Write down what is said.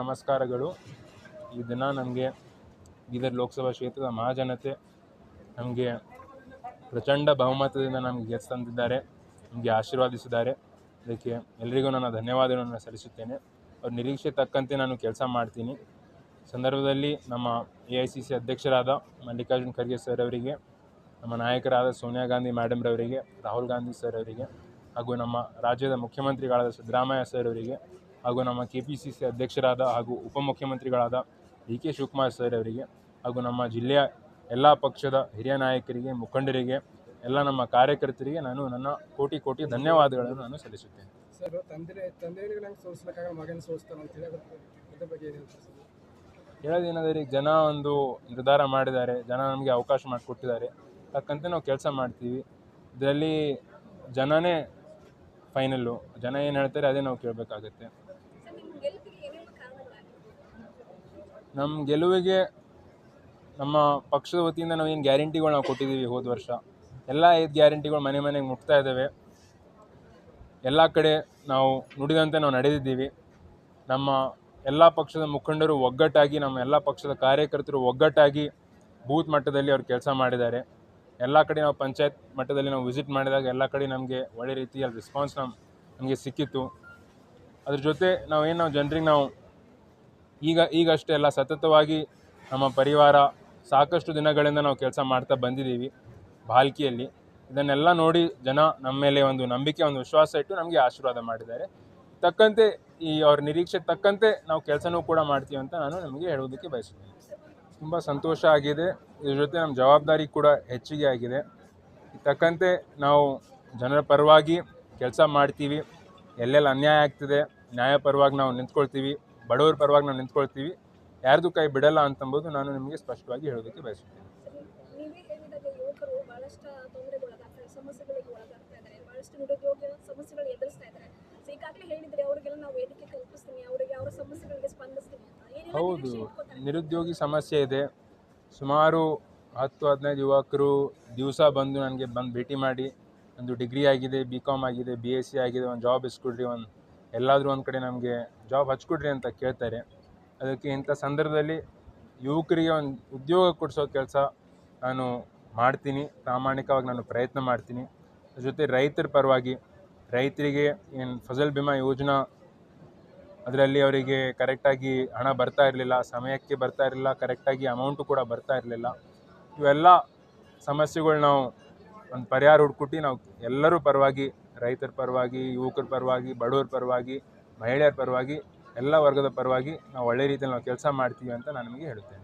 ನಮಸ್ಕಾರಗಳು. ಈ ದಿನ ನಮಗೆ ಬೀದರ್ ಲೋಕಸಭಾ ಕ್ಷೇತ್ರದ ಮಹಾಜನತೆ ನಮಗೆ ಪ್ರಚಂಡ ಬಹುಮತದಿಂದ ನಮಗೆ ಗೆಸ್ ತಂದಿದ್ದಾರೆ, ನಮಗೆ ಆಶೀರ್ವಾದಿಸಿದ್ದಾರೆ. ಅದಕ್ಕೆ ಎಲ್ರಿಗೂ ನನ್ನ ಧನ್ಯವಾದಗಳನ್ನು ಸಲ್ಲಿಸುತ್ತೇನೆ. ಅವ್ರ ನಿರೀಕ್ಷೆ ತಕ್ಕಂತೆ ನಾನು ಕೆಲಸ ಮಾಡ್ತೀನಿ. ಸಂದರ್ಭದಲ್ಲಿ ನಮ್ಮ ಎ ಐ ಸಿ ಸಿ ಅಧ್ಯಕ್ಷರಾದ ಮಲ್ಲಿಕಾರ್ಜುನ್ ಖರ್ಗೆ ಸರ್ ಅವರಿಗೆ, ನಮ್ಮ ನಾಯಕರಾದ ಸೋನಿಯಾ ಗಾಂಧಿ ಮೇಡಮ್ರವರಿಗೆ ರಾಹುಲ್ ಗಾಂಧಿ ಸರ್ ಅವರಿಗೆ ಹಾಗೂ ನಮ್ಮ ರಾಜ್ಯದ ಮುಖ್ಯಮಂತ್ರಿಗಳಾದ ಸಿದ್ದರಾಮಯ್ಯ ಸರ್ ಅವರಿಗೆ ಹಾಗೂ ನಮ್ಮ ಕೆ ಪಿ ಸಿ ಸಿ ಅಧ್ಯಕ್ಷರಾದ ಹಾಗೂ ಉಪಮುಖ್ಯಮಂತ್ರಿಗಳಾದ ಡಿ ಕೆ ಶಿವಕುಮಾರ್ ಸರ್ ಅವರಿಗೆ ಹಾಗೂ ನಮ್ಮ ಜಿಲ್ಲೆಯ ಎಲ್ಲ ಪಕ್ಷದ ಹಿರಿಯ ನಾಯಕರಿಗೆ ಮುಖಂಡರಿಗೆ ಎಲ್ಲ ನಮ್ಮ ಕಾರ್ಯಕರ್ತರಿಗೆ ನಾನು ನನ್ನ ಕೋಟಿ ಕೋಟಿ ಧನ್ಯವಾದಗಳನ್ನು ನಾನು ಸಲ್ಲಿಸುತ್ತೇನೆ. ಸರ್ ತಂದೆ ಮಗನ ಸೋಲಿಸ್ತಾನೆ ಅಂತ ಹೇಳಿ ಅದ್ರ ಅದ್ರ ಬಗ್ಗೆ ಏನು ಹೇಳೋದೇನಾದರೆ ಈಗ ಜನ ಒಂದು ನಿರ್ಧಾರ ಮಾಡಿದ್ದಾರೆ. ಜನ ನಮಗೆ ಅವಕಾಶ ಮಾಡಿಕೊಟ್ಟಿದ್ದಾರೆ. ತಕ್ಕಂತೆ ನಾವು ಕೆಲಸ ಮಾಡ್ತೀವಿ. ಇದರಲ್ಲಿ ಜನನೇ ಫೈನಲ್ಲು ಜನ ಏನು ಹೇಳ್ತಾರೆ ಅದೇ ನಾವು ಕೇಳಬೇಕಾಗತ್ತೆ ಸರ್ ನಿಮ್ಮ ಗೆಲುವಿಗೆ ಏನೇನು ಕಾರಣಗಳಾಗಿವೆ ನಮ್ಮ ಗೆಲುವಿಗೆ ನಮ್ಮ ಪಕ್ಷದ ವತಿಯಿಂದ ನಾವು ಏನು ಗ್ಯಾರಂಟಿಗಳು ನಾವು ಕೊಟ್ಟಿದ್ದೀವಿ ಹೋದ ವರ್ಷ. ಎಲ್ಲ ಐದು ಗ್ಯಾರಂಟಿಗಳು ಮನೆ ಮನೆಗೆ ಮುಟ್ತಾ ಇದ್ದಾವೆ ಎಲ್ಲ ಕಡೆ ನಾವು ನುಡಿದಂತೆ ನಾವು ನಡೆದಿದ್ದೀವಿ. ನಮ್ಮ ಎಲ್ಲ ಪಕ್ಷದ ಮುಖಂಡರು ಒಗ್ಗಟ್ಟಾಗಿ, ನಮ್ಮ ಎಲ್ಲ ಪಕ್ಷದ ಕಾರ್ಯಕರ್ತರು ಒಗ್ಗಟ್ಟಾಗಿ ಬೂತ್ ಮಟ್ಟದಲ್ಲಿ ಅವ್ರು ಕೆಲಸ ಮಾಡಿದ್ದಾರೆ. ಎಲ್ಲ ಕಡೆ ನಾವು ಪಂಚಾಯತ್ ಮಟ್ಟದಲ್ಲಿ ನಾವು ವಿಸಿಟ್ ಮಾಡಿದಾಗ ಎಲ್ಲ ಕಡೆ ನಮಗೆ ಒಳ್ಳೆ ರೀತಿಯಲ್ಲಿ ರೆಸ್ಪಾನ್ಸ್ ನಮ್ಮ ನಮಗೆ ಸಿಕ್ಕಿತ್ತು. ಅದ್ರ ಜೊತೆ ನಾವೇನು ನಾವು ಜನರಿಗೆ ನಾವು ಈಗ, ಈಗಷ್ಟೇ ಅಲ್ಲ, ಸತತವಾಗಿ ನಮ್ಮ ಪರಿವಾರ ಸಾಕಷ್ಟು ದಿನಗಳಿಂದ ನಾವು ಕೆಲಸ ಮಾಡ್ತಾ ಬಂದಿದ್ದೀವಿ ಬಾಲ್ಕಿಯಲ್ಲಿ. ಇದನ್ನೆಲ್ಲ ನೋಡಿ ಜನ ನಮ್ಮ ಮೇಲೆ ಒಂದು ನಂಬಿಕೆ, ಒಂದು ವಿಶ್ವಾಸ ಇಟ್ಟು ನಮಗೆ ಆಶೀರ್ವಾದ ಮಾಡಿದ್ದಾರೆ. ತಕ್ಕಂತೆ ಈ ಅವ್ರ ನಿರೀಕ್ಷೆ ತಕ್ಕಂತೆ ನಾವು ಕೆಲಸನೂ ಕೂಡ ಮಾಡ್ತೀವಿ ಅಂತ ನಾನು ನಮಗೆ ಹೇಳೋದಕ್ಕೆ ಬಯಸ್ತೀನಿ ತುಂಬ ಸಂತೋಷ ಆಗಿದೆ. ಇದ್ರ ಜೊತೆ ನಮ್ಮ ಜವಾಬ್ದಾರಿ ಕೂಡ ಹೆಚ್ಚಿಗೆ ಆಗಿದೆ. ತಕ್ಕಂತೆ ನಾವು ಜನರ ಪರವಾಗಿ ಕೆಲಸ ಮಾಡ್ತೀವಿ. ಎಲ್ಲೆಲ್ಲಿ ಅನ್ಯಾಯ ಆಗ್ತಿದೆ ನ್ಯಾಯ ಪರವಾಗಿ ನಾವು ನಿಂತ್ಕೊಳ್ತೀವಿ. ಬಡವರ ಪರವಾಗಿ ನಾವು ನಿಂತ್ಕೊಳ್ತೀವಿ. ಯಾರ್ದು ಕೈ ಬಿಡಲ್ಲ ಅಂತಂಬೋದು ನಾನು ನಿಮಗೆ ಸ್ಪಷ್ಟವಾಗಿ ಹೇಳೋದಕ್ಕೆ ಬಯಸುತ್ತೇನೆ. ಹೌದು ನಿರುದ್ಯೋಗಿ ಸಮಸ್ಯೆ ಇದೆ. ಸುಮಾರು ಹತ್ತು ಹದಿನೈದು ಯುವಕರು ದಿವಸ ಬಂದು ನನಗೆ ಬಂದು ಭೇಟಿ ಮಾಡಿ ಒಂದು ಡಿಗ್ರಿ ಆಗಿದೆ ಬಿ ಕಾಮ್ ಆಗಿದೆ ಬಿ ಎಸ್ ಸಿ ಆಗಿದೆ ಒಂದು ಜಾಬ್ ಇಸ್ಕೊಡ್ರಿ ಒಂದು ಎಲ್ಲಾದರೂ ಒಂದು ಕಡೆ ನಮಗೆ ಜಾಬ್ ಹಚ್ಕೊಡ್ರಿ ಅಂತ ಕೇಳ್ತಾರೆ. ಅದಕ್ಕೆ ಇಂಥ ಸಂದರ್ಭದಲ್ಲಿ ಯುವಕರಿಗೆ ಒಂದು ಉದ್ಯೋಗ ಕೊಡಿಸೋ ಕೆಲಸ ನಾನು ಮಾಡ್ತೀನಿ. ಪ್ರಾಮಾಣಿಕವಾಗಿ ನಾನು ಪ್ರಯತ್ನ ಮಾಡ್ತೀನಿ. ಜೊತೆ ರೈತರ ಪರವಾಗಿ ರೈತರಿಗೆ ಏನು ಫಸಲ್ ಬಿಮಾ ಯೋಜನಾ ಅದರಲ್ಲಿ ಅವರಿಗೆ ಕರೆಕ್ಟಾಗಿ ಹಣ ಬರ್ತಾ ಇರಲಿಲ್ಲ, ಸಮಯಕ್ಕೆ ಬರ್ತಾ ಇರಲಿಲ್ಲ ಕರೆಕ್ಟಾಗಿ ಅಮೌಂಟು ಕೂಡ ಬರ್ತಾ ಇರಲಿಲ್ಲ. ಇವೆಲ್ಲ ಸಮಸ್ಯೆಗಳು ನಾವು ಒಂದು ಪರಿಹಾರ ಹುಡ್ಕೊಟ್ಟು ನಾವು ಎಲ್ಲರೂ ಪರವಾಗಿ ರೈತರ ಪರವಾಗಿ, ಯುವಕರ ಪರವಾಗಿ, ಬಡವರ ಪರವಾಗಿ, ಮಹಿಳೆಯರ ಪರವಾಗಿ, ಎಲ್ಲ ವರ್ಗದ ಪರವಾಗಿ ನಾವು ಒಳ್ಳೆ ರೀತಿಯಲ್ಲಿ ನಾವು ಕೆಲಸ ಮಾಡ್ತೀವಿ ಅಂತ ನಾನು ನಿಮಗೆ ಹೇಳುತ್ತೇನೆ.